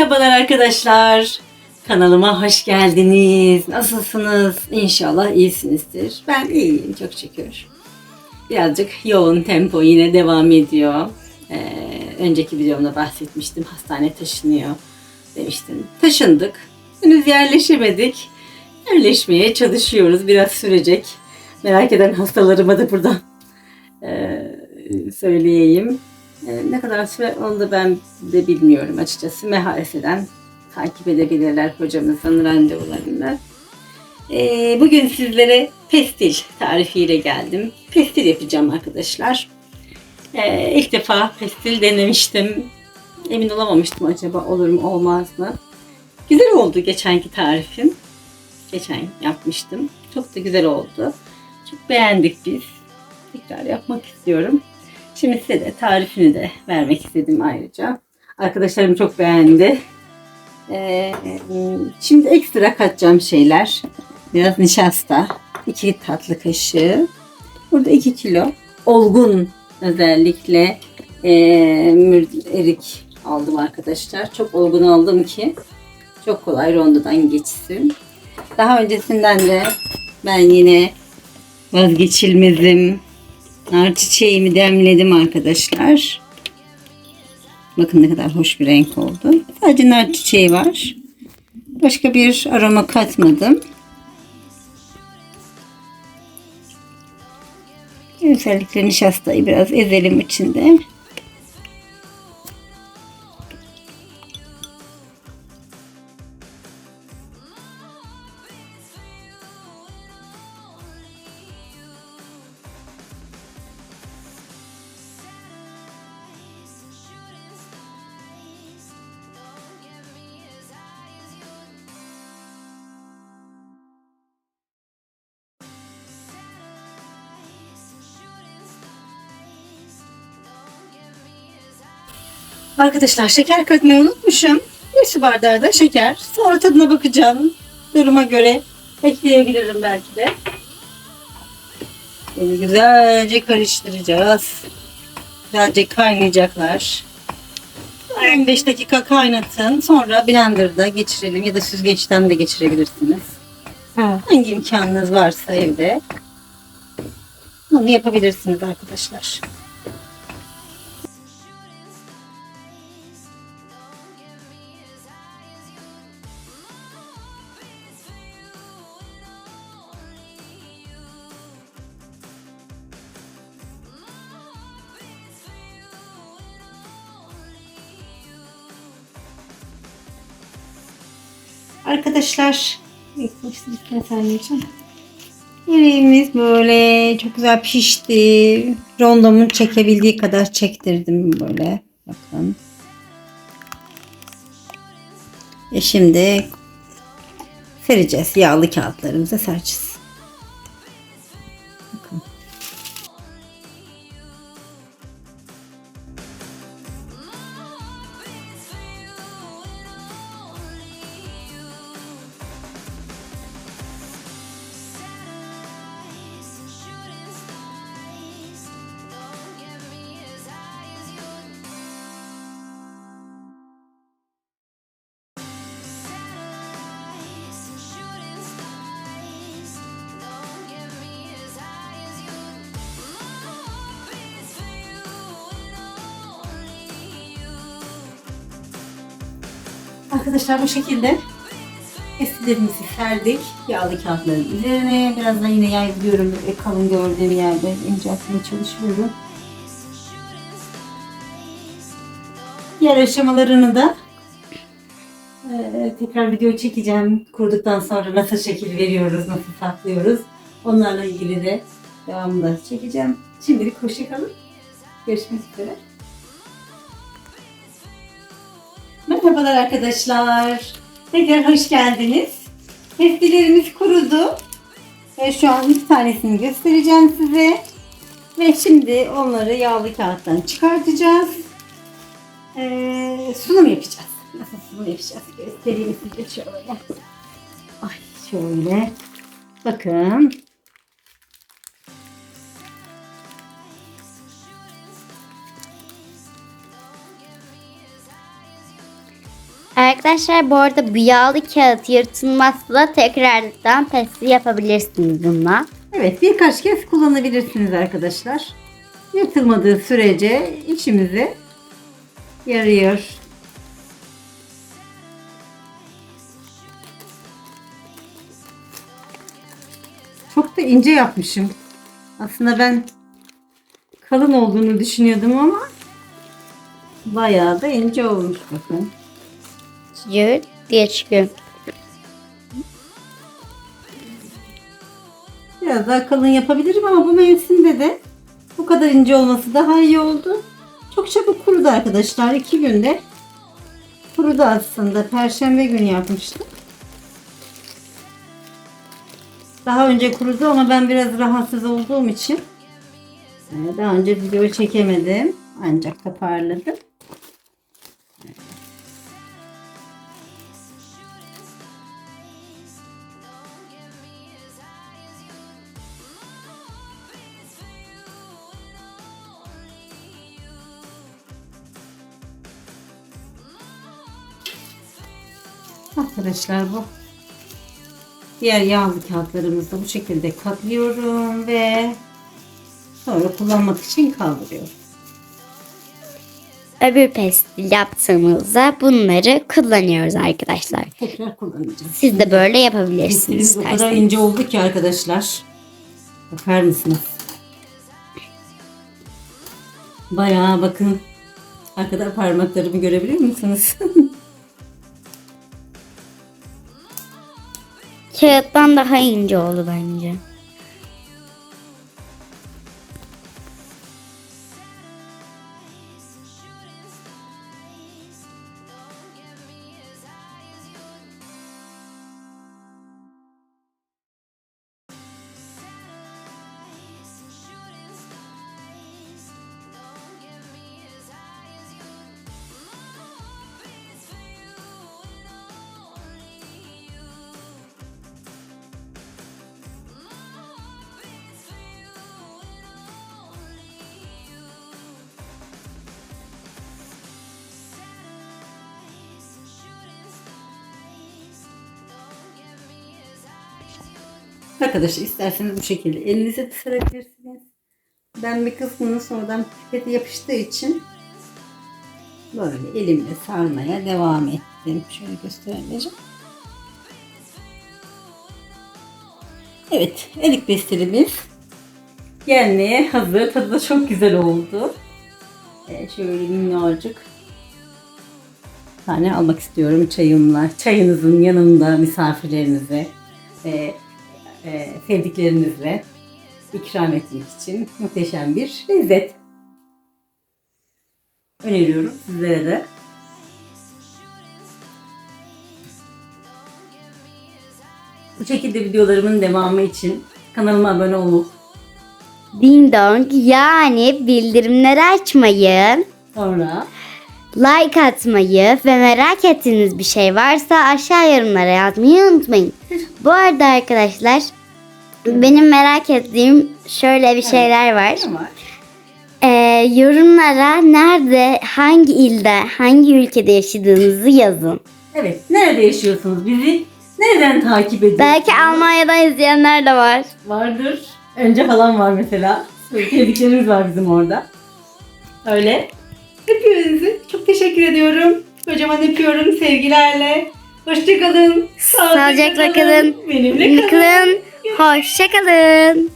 Merhabalar arkadaşlar. Kanalıma hoş geldiniz. Nasılsınız? İnşallah iyisinizdir. Ben iyiyim çok şükür. Birazcık yoğun tempo yine devam ediyor. Ee, önceki videomda bahsetmiştim. Hastane taşınıyor demiştim. Taşındık. Henüz yerleşemedik. Yerleşmeye çalışıyoruz. Biraz sürecek. Merak eden hastalarıma da buradan ee, söyleyeyim. Ee, ne kadar süre onu da ben de bilmiyorum açıkçası. MHS'den takip edebilirler hocamızın randevularını. Ee, bugün sizlere pestil tarifiyle geldim. Pestil yapacağım arkadaşlar. Ee, ilk defa pestil denemiştim. Emin olamamıştım acaba olur mu olmaz mı. Güzel oldu geçenki tarifim. Geçen yapmıştım. Çok da güzel oldu. Çok beğendik biz. Tekrar yapmak istiyorum. Şimdi size de tarifini de vermek istedim ayrıca. Arkadaşlarım çok beğendi. Ee, şimdi ekstra katacağım şeyler. Biraz nişasta. 2 tatlı kaşığı. Burada 2 kilo. Olgun özellikle e, erik aldım arkadaşlar. Çok olgun aldım ki çok kolay rondodan geçsin. Daha öncesinden de ben yine vazgeçilmezim nar çiçeğimi demledim arkadaşlar. Bakın ne kadar hoş bir renk oldu. Sadece nar çiçeği var. Başka bir aroma katmadım. Özellikle nişastayı biraz ezelim içinde. Arkadaşlar şeker katmayı unutmuşum. Bir su bardağı da şeker. Sonra tadına bakacağım. Duruma göre ekleyebilirim belki de. Böyle güzelce karıştıracağız. Güzelce kaynayacaklar. 15 dakika kaynatın. Sonra blenderda geçirelim ya da süzgeçten de geçirebilirsiniz. Hangi imkanınız varsa evde. Bunu yapabilirsiniz arkadaşlar. Arkadaşlar Yemeğimiz böyle çok güzel pişti. Rondomun çekebildiği kadar çektirdim böyle. Bakın. E şimdi sereceğiz. Yağlı kağıtlarımıza sereceğiz. Arkadaşlar bu şekilde estilerimizi serdik. Yağlı kağıtların üzerine. Biraz da yine yaydırıyorum. Böyle kalın gördüğüm yerde inceltmeye çalışıyorum. Diğer aşamalarını da eee, tekrar video çekeceğim. Kurduktan sonra nasıl şekil veriyoruz, nasıl saklıyoruz. Onlarla ilgili de devamında çekeceğim. Şimdilik hoşçakalın. Görüşmek üzere. Merhabalar arkadaşlar. Tekrar hoş geldiniz. Testilerimiz kurudu. Ve şu an bir tanesini göstereceğim size. Ve şimdi onları yağlı kağıttan çıkartacağız. Ee, sunum yapacağız. Nasıl sunum yapacağız? Göstereyim size şöyle. Ay şöyle. Bakın. Arkadaşlar bu arada bu yağlı kağıt yırtılmazsa tekrardan pestil yapabilirsiniz bununla. Evet birkaç kez kullanabilirsiniz arkadaşlar. Yırtılmadığı sürece işimize yarıyor. Çok da ince yapmışım. Aslında ben kalın olduğunu düşünüyordum ama bayağı da ince olmuş bakın. Cırt diye çıkıyor. Biraz daha kalın yapabilirim ama bu mevsimde de bu kadar ince olması daha iyi oldu. Çok çabuk kurudu arkadaşlar. iki günde kurudu aslında. Perşembe günü yapmıştım. Daha önce kurudu ama ben biraz rahatsız olduğum için e, daha önce video çekemedim. Ancak toparladım. Arkadaşlar bu diğer yağlı kağıtlarımızı da bu şekilde katlıyorum ve sonra kullanmak için kaldırıyorum. Öbür pestil yaptığımızda bunları kullanıyoruz arkadaşlar. Tekrar kullanacağız. Siz de böyle yapabilirsiniz Pestilimiz o kadar ince oldu ki arkadaşlar. Bakar mısınız? Bayağı bakın. Arkada parmaklarımı görebiliyor musunuz? Kağıttan daha ince oldu bence. Arkadaşlar isterseniz bu şekilde elinize sarabilirsiniz. Ben bir kısmını sonradan pipete yapıştığı için böyle elimle sarmaya devam ettim. Şöyle göstereceğim. Evet, elik pestilimiz gelmeye hazır. Tadı da çok güzel oldu. Ee, şöyle minnacık tane almak istiyorum çayımla. Çayınızın yanında misafirlerinize ve e, sevdiklerinizle ikram etmek için muhteşem bir lezzet. Öneriyorum sizlere de. Bu şekilde videolarımın devamı için kanalıma abone olup Ding dong yani bildirimleri açmayı, sonra like atmayı ve merak ettiğiniz bir şey varsa aşağı yorumlara yazmayı unutmayın. Bu arada arkadaşlar benim merak ettiğim şöyle bir şeyler var. ne var? Ee, yorumlara nerede, hangi ilde, hangi ülkede yaşadığınızı yazın. Evet, nerede yaşıyorsunuz? Bizi nereden takip ediyorsunuz? Belki Almanya'dan izleyenler de var. Vardır. Önce falan var mesela. Sevdiklerimiz var bizim orada. Öyle. Hepinizi çok teşekkür ediyorum. Kocaman öpüyorum sevgilerle. Hoşçakalın. Sağlıcakla kalın. Benimle kalın. Kalın. Hoşçakalın.